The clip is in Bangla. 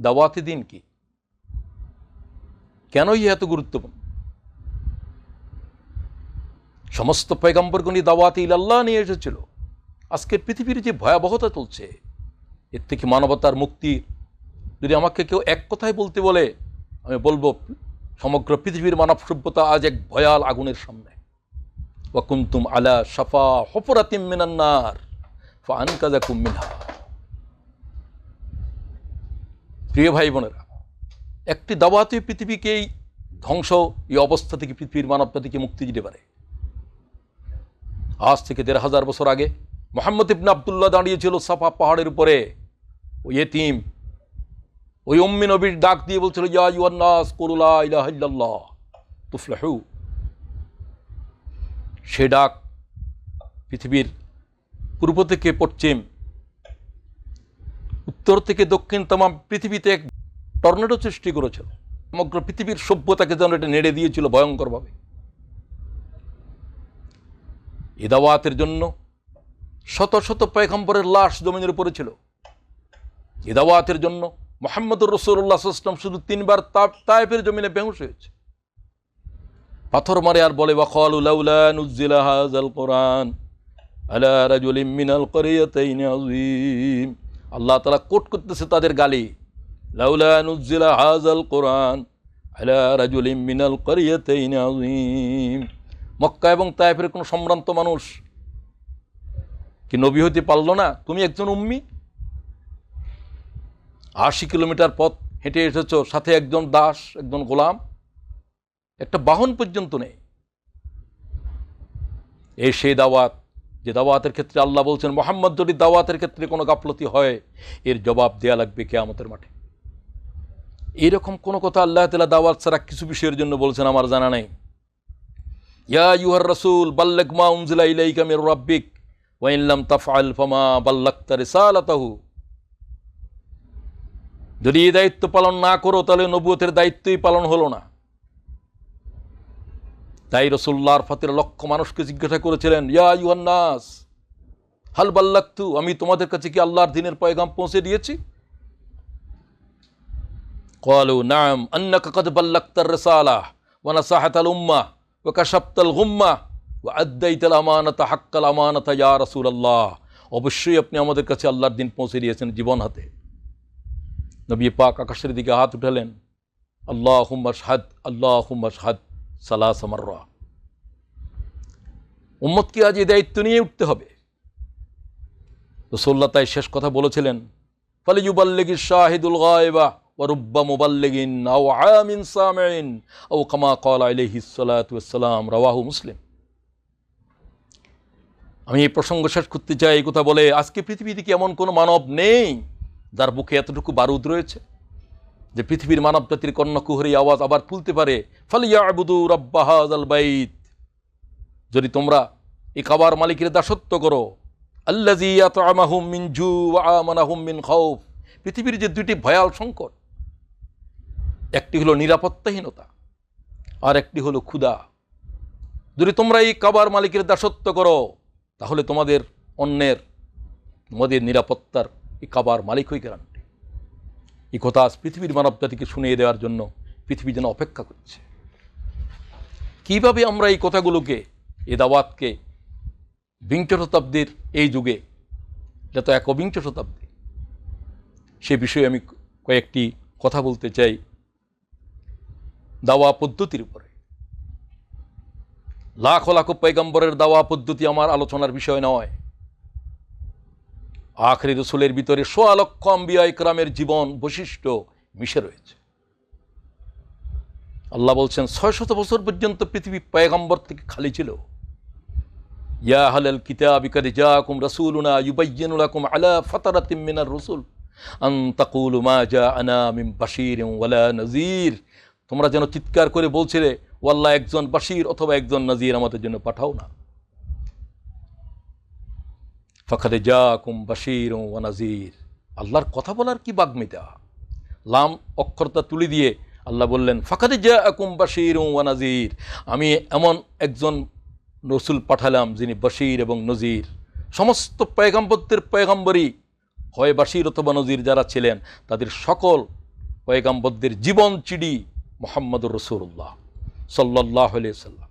দাওয়াতি দিন কি? কেনই এত গুরুত্বপূর্ণ? সমস্ত পয়গম্বরগুনি দাওয়াতি ইলাল্লাহ নিয়ে এসেছিল। আজকের পৃথিবীর যে ভয়াবহতা চলছে এর থেকে মানবতার মুক্তি যদি আমাকে কেউ এক কথায় বলতে বলে, আমি বলব, সমগ্র পৃথিবীর মানব সভ্যতা আজ এক ভয়াল আগুনের সামনে। ওয়াকুন্তুম আলা সাফা হফরাতিম মিনান্নার ফান কাজা কুমিনহা প্রিয় ভাই বোনেরা, একটি দাওয়াতে পৃথিবীকেই ধ্বংস এই অবস্থা থেকে পৃথিবীর মানব থেকে মুক্তি দিতে পারে। আজ থেকে দেড় হাজার বছর আগে মোহাম্মদ ইবনে আবদুল্লাহ দাঁড়িয়েছিল সাফা পাহাড়ের উপরে। ওই এতিম, ওই উম্মি নবীর ডাক দিয়ে বলছিল, ইয়া ইউয়ান্নাস কুরুলা ইলাহা ইল্লাল্লাহ, তুফলাহু। সে ডাক পৃথিবীর পূর্ব থেকে পশ্চিম উত্তর থেকে দক্ষিণ তামাম পৃথিবীতে এক টর্নেডো সৃষ্টি করেছিল। সমগ্র পৃথিবীর সভ্যতাকে যেন এটা নেড়ে দিয়েছিল ভয়ঙ্করভাবে। ইদাওয়াতের জন্য শত শত পয়গম্বরের লাশ জমিনের উপরে ছিল। ইদাওয়াতের জন্য মোহাম্মদুর রসুল্লাহ ইসলাম শুধু তিনবার তাপ তায়েফের জমিনে বেহুশ হয়েছে। পাথর মারে আর বলে, ওয়াকালু লাউলা নুজ্জিলা হাযাল কোরআন আলা রাজুলিম মিনাল ক্বরিয়াতাইন আযীম। আল্লাহ তাআলা কোট করতেছে তাদের গালি। লাউলা নুজ্জিলা হাযাল কোরআন মিনাল মক্কা এবং তায়েফের কোনো সম্ভ্রান্ত মানুষ কি নবী হতে পারল না? তুমি একজন উম্মি? আশি কিলোমিটার পথ হেঁটে এসেছ, সাথে একজন দাস, একজন গোলাম। একটা বাহন পর্যন্ত নেই। এই সেই দাওয়াত যে দাওয়াতের ক্ষেত্রে আল্লাহ বলছেন, মোহাম্মদ যদি দাওয়াতের ক্ষেত্রে কোনো গাফলতি হয়, এর জবাব দেয়া লাগবে কেয়ামতের মাঠে। এইরকম কোনো কথা আল্লাহ তালা দাওয়াত ছাড়া কিছু বিষয়ের জন্য বলছেন আমার জানা নেই। ইয়া ইউহার রসুল বাল্লেক মা উনজিলা ইলাইকা মির রাব্বিক ওয়াইল্লাম তাফআল ফামা বাল্লাক্তা রিসালাতাহু। যদি এই দায়িত্ব পালন না করো, তাহলে নবুয়তের দায়িত্বই পালন হলো না। তাই রসুল্লাহর ফাতের লক্ষ মানুষকে জিজ্ঞাসা করেছিলেন, ইয়া ইউহান্নাস হাল বাল্লাক্তু আমি তোমাদের কাছে কি আল্লাহর দিনের পয়গাম পৌঁছে দিয়েছি? কলু নাম বাল্লাক্তার ওয়ানা সাহাতাল উম্মা ও কাশাপ্তাল হুম্মা ও আদ্দাইতাল আমানতা, হাক্কাল আমানতা, ইয়া রসুল আল্লাহ অবশ্যই আপনি আমাদের কাছে আল্লাহর দিন পৌঁছে দিয়েছেন জীবন হাতে। নবী পাক আকাশের দিকে হাত উঠালেন আল্লাহ হুম্মা সাহাদ আল্লাহ হুম্মা সাহাদ সালা উম্মতকে আজ এই দায়িত্ব নিয়ে উঠতে হবে। রসোল্লা তাই শেষ কথা বলেছিলেন ফলে ইউবাল্লেগি শাহিদুল গায়বা ওয়ারুব্বা মুবাল্লেগিন আও আমিন সামেন ও কামা কল আলহি রাওয়াহু মুসলিম। আমি এই প্রসঙ্গ শেষ করতে চাই, এই কথা বলে আজকে পৃথিবীতে কি এমন কোনো মানব নেই যার বুকে এতটুকু বারুদ রয়েছে? যে পৃথিবীর মানব জাতির কর্ণকুহরি আওয়াজ আবার তুলতে পারে ফলে ইয়াবুদু রব্বাহাজ যদি তোমরা এই কাবার মালিকের দাসত্ব করো আল্লাজি আতআমাহুম মিন জু মিন খাউফ। পৃথিবীর যে দুইটি ভয়াল সংকট, একটি হলো নিরাপত্তাহীনতা, আর একটি হলো ক্ষুধা। যদি তোমরা এই কাবার মালিকের দাসত্ব করো, তাহলে তোমাদের অন্যের, তোমাদের নিরাপত্তার এই কাবার মালিক হয়ে গ্যারান্টি এই কথা পৃথিবীর মানব জাতিকে শুনিয়ে দেওয়ার জন্য পৃথিবী যেন অপেক্ষা করছে। কীভাবে আমরা এই কথাগুলোকে এ দাওয়াতকে বিংশ শতাব্দীর এই যুগে, এটা তো একবিংশ শতাব্দী। সে বিষয়ে আমি কয়েকটি কথা বলতে চাই দাওয়া পদ্ধতির উপরে। লাখ লাখ পৈগম্বরের দাওয়া পদ্ধতি আমার আলোচনার বিষয় নয়। আখরি রসুলের ভিতরে সোয়া লক্ষ আম্বিয়া ইকরামের জীবন বৈশিষ্ট্য মিশে রয়েছে। আল্লাহ বলছেন, ছয় শত বছর পর্যন্ত পৃথিবী পয়গম্বর থেকে খালি ছিল। ইয়া হালাল কিতাবি কাদ জাকুম রাসূলুনা ইউবাইয়িনু লাকুম আলা ফাতারাতিম মিনার রসুল আন তাকুলু মা জাআনা মিন বাশীরিন ওয়ালা নাযীর। তোমরা যেন চিৎকার করে বলছিলে ও আল্লাহ একজন বাশির অথবা একজন নাজির আমাদের জন্য পাঠাও না। ফাখাদে যা কুম বাশির ও নাজির আল্লাহর কথা বলার কি বাগ্মিতা লাম অক্ষরতা তুলে দিয়ে আল্লাহ বললেন ফাখাদে যা কুম বাশির ও নাজির আমি এমন একজন রসুল পাঠালাম যিনি বশির এবং নজির। সমস্ত পয়গাম্বরদের পয়গাম্বরই হয় বাশির অথবা নজির যারা ছিলেন, তাদের সকল পয়গাম্বরদের জীবন চিড়ি মোহাম্মদুর রসুল্লাহ সাল্লাহ সাল্লাম